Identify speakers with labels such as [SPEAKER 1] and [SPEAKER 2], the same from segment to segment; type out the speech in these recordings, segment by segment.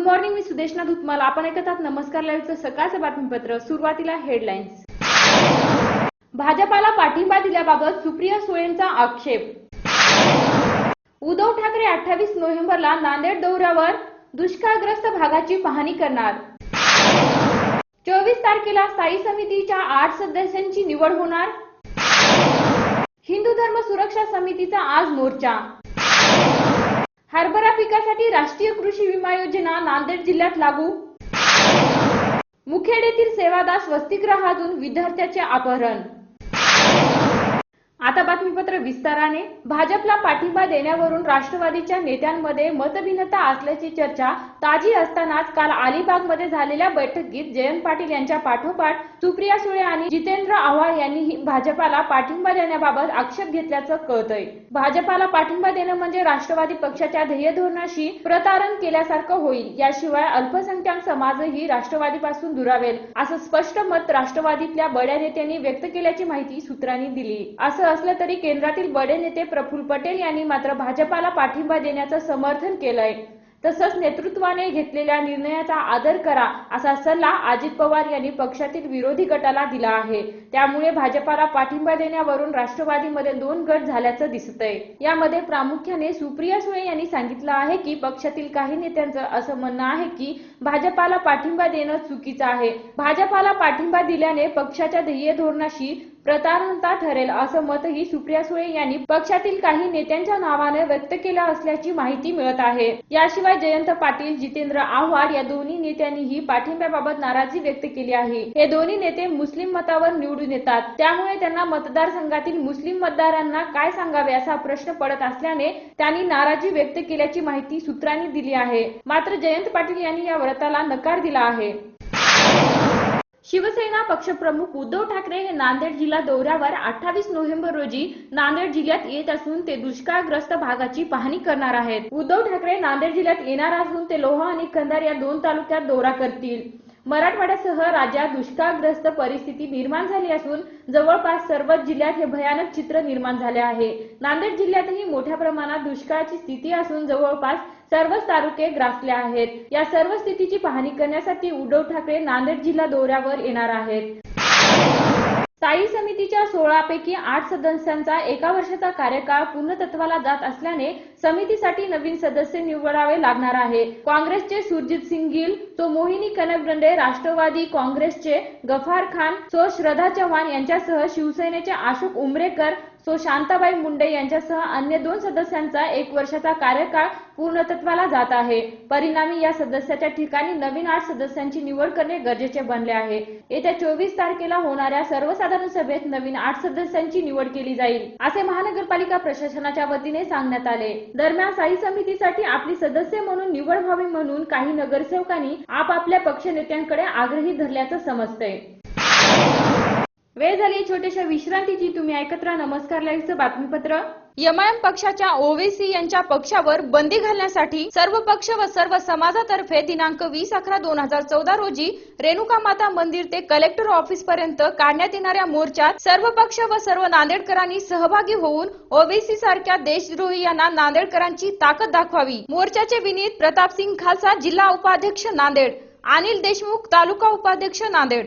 [SPEAKER 1] Good morning मी सुदेशना धुतमाल आपण ऐकत आहात नमस्कार लाईव्हचं सकाळचं बातमीपत्र. सुरुवातीला हेडलाईन्स भाजपाला पाठिंबा दिल्याबाबत सुप्रिया सुळेंचा आक्षेप. उद्धव ठाकरे अठ्ठावीस नोव्हेंबरला नांदेड दौऱ्यावर दुष्काळग्रस्त भागाची पाहणी करणार. चोवीस तारखेला स्थायी समितीच्या आठ सदस्यांची निवड होणार. हिंदू धर्म सुरक्षा समितीचा आज मोर्चा. हरभरा पिकासाठी राष्ट्रीय कृषी विमा योजना नांदेड जिल्ह्यात लागू. मुखेड येथील सेवादास वसतिगृहातून विद्यार्थ्याचे अपहरण. आता बातमीपत्र विस्ताराने. भाजपला पाठिंबा देण्यावरून राष्ट्रवादीच्या नेत्यांमध्ये मतभिन्नता असल्याची चर्चा ताजी असतानाच काल अलिबागमध्ये झालेल्या बैठकीत जयंत पाटील यांच्या पाठोपाठ सुप्रिया सुळे आणि जितेंद्र आव्हाड यांनीही भाजपाला पाठिंबा देण्याबाबत आक्षेप घेतल्याचं कळतंय. भाजपाला पाठिंबा देणं म्हणजे राष्ट्रवादी पक्षाच्या ध्येय धोरणाशी प्रतारण केल्यासारखं होईल. याशिवाय अल्पसंख्याक समाजही राष्ट्रवादीपासून दुरावेल असं स्पष्ट मत राष्ट्रवादीतल्या बड्या नेत्यांनी व्यक्त केल्याची माहिती सूत्रांनी दिली. असं असलं तरी केंद्रातील बडे नेते प्रफुल्ल पटेल यांनी मात्र भाजपाला पाठिंबा देण्याचं समर्थन केलंय. तसंच नेतृत्वाने घेतलेल्या निर्णयाचा आदर करा असा सल्ला अजित पवार यांनी पक्षातील विरोधी गटाला दिला आहे. त्यामुळे भाजपाला पाठिंबा देण्यावरून राष्ट्रवादीमध्ये दोन गट झाल्याचं दिसतंय. यामध्ये प्रामुख्याने सुप्रिया सुळे यांनी सांगितलं आहे की पक्षातील काही नेत्यांचं असं म्हणणं आहे की भाजपाला पाठिंबा देणं चुकीचं आहे. भाजपाला पाठिंबा दिल्याने पक्षाच्या ध्येय धोरणाशी प्रतारणता ठरेल असं मतही सुप्रिया सुळे यांनी पक्षातील काही नेत्यांच्या नावाने व्यक्त केलं असल्याची माहिती मिळत आहे. याशिवाय जयंत पाटील जितेंद्र आव्हाड या दोन्ही नेत्यांनीही पाठिंब्याबाबत नाराजी व्यक्त केली आहे. हे दोन्ही नेते मुस्लिम मतावर निवडून येतात. त्यामुळे त्यांना मतदारसंघातील मुस्लिम मतदारांना काय सांगावे असा प्रश्न पडत असल्याने त्यांनी नाराजी व्यक्त केल्याची माहिती सूत्रांनी दिली आहे. मात्र जयंत पाटील यांनी या व्रताला नकार दिला आहे. शिवसेना पक्षप्रमुख उद्धव ठाकरे हे नांदेड जिल्हा दौऱ्यावर अठ्ठावीस नोव्हेंबर रोजी नांदेड जिल्ह्यात येत असून ते दुष्काळग्रस्त भागाची पाहणी करणार आहेत. उद्धव ठाकरे नांदेड जिल्ह्यात येणार असून ते लोहा आणि कंधार या दोन तालुक्यात दौरा करतील. मराठवाड्यासह राज्यात दुष्काळग्रस्त परिस्थिती निर्माण झाली असून जवळपास सर्वच जिल्ह्यात हे भयानक चित्र निर्माण झाले आहे. नांदेड जिल्ह्यातही मोठ्या प्रमाणात दुष्काळाची स्थिती असून जवळपास सर्वच तालुके ग्रासले आहेत. या सर्व स्थितीची पाहणी करण्यासाठी उद्धव ठाकरे नांदेड जिल्हा दौऱ्यावर येणार आहेत. स्थायी समितीच्या सोळापैकी आठ सदस्यांचा एका वर्षाचा कार्यकाळ पूर्णतत्वाला जात असल्याने समितीसाठी नवीन सदस्य निवडावे लागणार आहे. काँग्रेसचे सुरजित सिंग गिल तो मोहिनी कनकगंडे राष्ट्रवादी काँग्रेसचे गफार खान सो श्रद्धा चव्हाण यांच्यासह शिवसेनेचे अशोक उमरेकर सो शांताबाई मुंडे यांच्यासह अन्य दोन सदस्यांचा एक वर्षाचा कार्यकाळ पूर्णतत्वाला जात आहे. परिणामी या सदस्याच्या ठिकाणी नवीन आठ सदस्यांची निवड करणे गरजेचे बनले आहे. येत्या चोवीस तारखेला होणाऱ्या सर्वसाधारण सभेत नवीन आठ सदस्यांची निवड केली जाईल असे महानगरपालिका प्रशासनाच्या वतीने सांगण्यात आले. दरम्यान स्थायी समितीसाठी आपली सदस्य म्हणून निवड व्हावी म्हणून काही नगरसेवकांनी आपापल्या पक्षनेत्यांकडे आग्रही धरल्याचं समजतंय. वेळ झाली छोट्याशा विश्रांतीची. तुम्ही ऐकत राहा नमस्कार लाईव्हचं बातमीपत्र. एमआयएम पक्षाच्या ओवेसी यांच्या पक्षावर बंदी घालण्यासाठी सर्व पक्ष व सर्व समाजातर्फे दिनांक वीस अकरा दोन हजार चौदा रोजी रेणुका माता मंदिर ते कलेक्टर ऑफिस पर्यंत काढण्यात येणाऱ्या मोर्चात सर्व पक्ष व सर्व नांदेडकरांनी सहभागी होऊन ओवेसी सारख्या देशद्रोही यांना नांदेडकरांची ताकद दाखवावी. मोर्चाचे विनीत प्रतापसिंग खालसा जिल्हा उपाध्यक्ष नांदेड अनिल देशमुख तालुका उपाध्यक्ष नांदेड.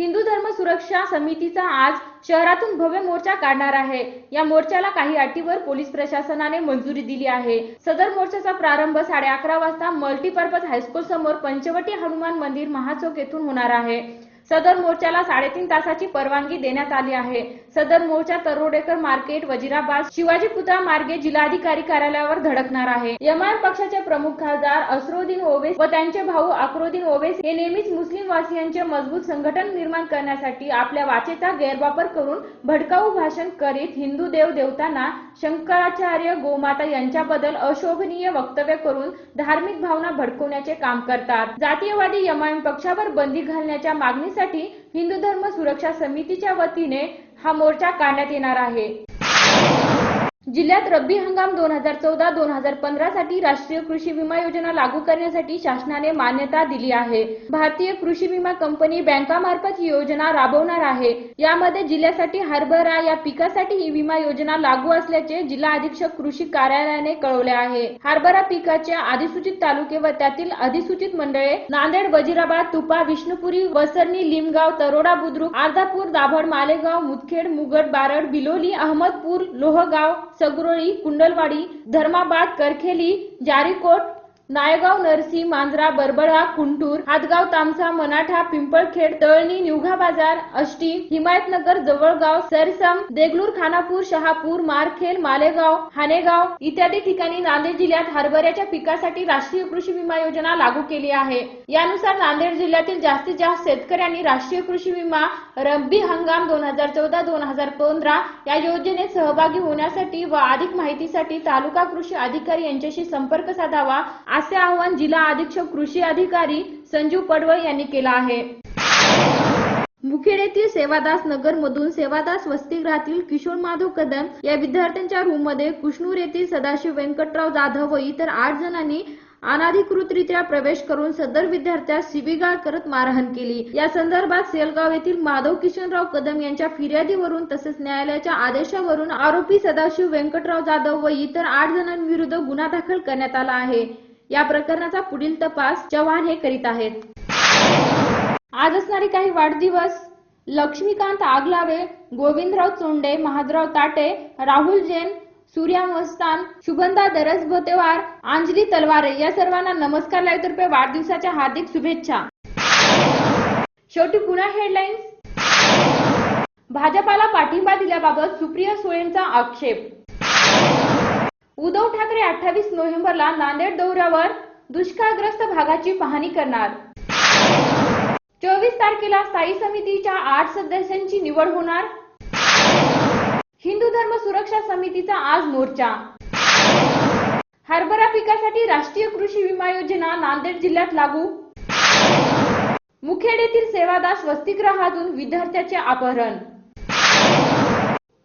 [SPEAKER 1] हिंदू धर्म सुरक्षा समितीचा आज शहरातून भव्य मोर्चा काढणार आहे. या मोर्चाला काही अटीवर पोलीस प्रशासनाने मंजुरी दिली आहे. सदर मोर्चाचा प्रारंभ साडे अकरा वाजता मल्टीपर्पज हायस्कूल समोर पंचवटी हनुमान मंदिर महाचौक येथून होणार आहे. सदर मोर्चाला साडेतीन तासाची परवानगी देण्यात आली आहे. सदर मोर्चा तरोडेकर मार्केट वजिराबाद शिवाजी पुतळा मार्गे जिल्हाधिकारी कार्यालयावर धडकणार आहे. एमआयएम पक्षाचे प्रमुख खासदार असरोद्दीन ओवेस व त्यांचे भाऊ अकरोद्दीन ओवेस हे नेहमीच मुस्लिम वासियांचे मजबूत संघटन निर्माण करण्यासाठी आपल्या वाचेचा गैरवापर करून भडकाऊ भाषण करीत हिंदू देव देवतांना शंकराचार्य गोमाता यांच्याबद्दल अशोभनीय वक्तव्य करून धार्मिक भावना भडकवण्याचे काम करतात. जातीयवादी एमआयएम पक्षावर बंदी घालण्याच्या मागणीसाठी हिंदू धर्म सुरक्षा समितीच्या वतीने हा मोर्चा काढण्यात येणार आहे. जिल्ह्यात रब्बी हंगाम दोन हजार चौदा दोन हजार पंधरा साठी राष्ट्रीय कृषी विमा योजना लागू करण्यासाठी शासनाने मान्यता दिली आहे. भारतीय कृषी विमा कंपनी बँकामार्फत ही योजना राबवणार आहे. यामध्ये जिल्ह्यासाठी हरभरा या पिकासाठी ही विमा योजना लागू असल्याचे जिल्हा अधीक्षक कृषी कार्यालयाने कळवले आहे. हरभरा पिकाचे अधिसूचित तालुके व त्यातील अधिसूचित मंडळे नांदेड वजिराबाद तुपा विष्णुपुरी वसरणी लिमगाव तरोडा बुद्रुक अर्धापूर दाभड मालेगाव मुदखेड मुगड बारड बिलोली अहमदपूर लोहगाव सगरोळी कुंडलवाडी धर्माबाद करखेली जारीकोट नायगाव नरसी मांजरा बरबळा कुंटूर हातगाव तामसा मनाठा पिंपळखेड तळणी निवघा बाजार अष्टी हिमायतनगर जवळगाव सरसम देगलूर खानापूर शहापूर मारखेल मालेगाव हानेगाव इत्यादी ठिकाणी नांदेड जिल्ह्यात हरभऱ्याच्या पिकासाठी राष्ट्रीय कृषी विमा योजना लागू केली आहे. यानुसार नांदेड जिल्ह्यातील जास्तीत जास्त शेतकऱ्यांनी राष्ट्रीय कृषी विमा रब्बी हंगाम दोन हजार चौदा दोन हजार पंधरा या योजनेत सहभागी होण्यासाठी व अधिक माहितीसाठी तालुका कृषी अधिकारी यांच्याशी संपर्क साधावा असे आवाहन जिल्हा अधीक्षक कृषी अधिकारी संजीव पडवळ यांनी केलं आहे. मुखेड येथील सेवादास नगर मधून सेवादास वसतिगृहातील किशोर माधव कदम या विद्यार्थ्यांच्या रूममध्ये कुशनूर येथील सदाशिव व्यंकटराव जाधव व इतर आठ जणांनी अनाधिकृतरित्या प्रवेश करून सदर विद्यार्थ्यास शिबिगाळ करत मारहाण केली. या संदर्भात सेलगाव येथील माधव किशनराव कदम यांच्या फिर्यादीवरून तसेच न्यायालयाच्या आदेशावरून आरोपी सदाशिव व्यंकटराव जाधव व इतर आठ जणांविरुद्ध गुन्हा दाखल करण्यात आला आहे. या प्रकरणाचा पुढील तपास चव्हाण हे करीत आहेत. आज असणारे काही वाढदिवस लक्ष्मीकांत आगलावे गोविंदराव चोंडे महादराव ताटे राहुल जैन सूर्या मस्तान शुभंदा दरस भोतेवार अंजली तलवारे या सर्वांना नमस्कार लाईव्ह तर्फे वाढदिवसाच्या हार्दिक शुभेच्छा. शेवटी पुन्हा हेडलाईन्स भाजपाला पाठिंबा दिल्याबाबत सुप्रिया सुळेंचा आक्षेप. उद्धव ठाकरे अठ्ठावीस नोव्हेंबरला नांदेड दौऱ्यावर दुष्काळग्रस्त भागाची पाहणी करणार. चोवीस तारखेला स्थायी समितीच्या आठ सदस्यांची निवड होणार. हिंदू धर्म सुरक्षा समितीचा आज मोर्चा. हरभरा पिकासाठी राष्ट्रीय कृषी विमा योजना नांदेड जिल्ह्यात लागू. मुखेड येथील सेवादास वसतिगृहातून विद्यार्थ्याचे अपहरण.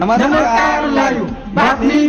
[SPEAKER 2] नमस्कार
[SPEAKER 3] बातमी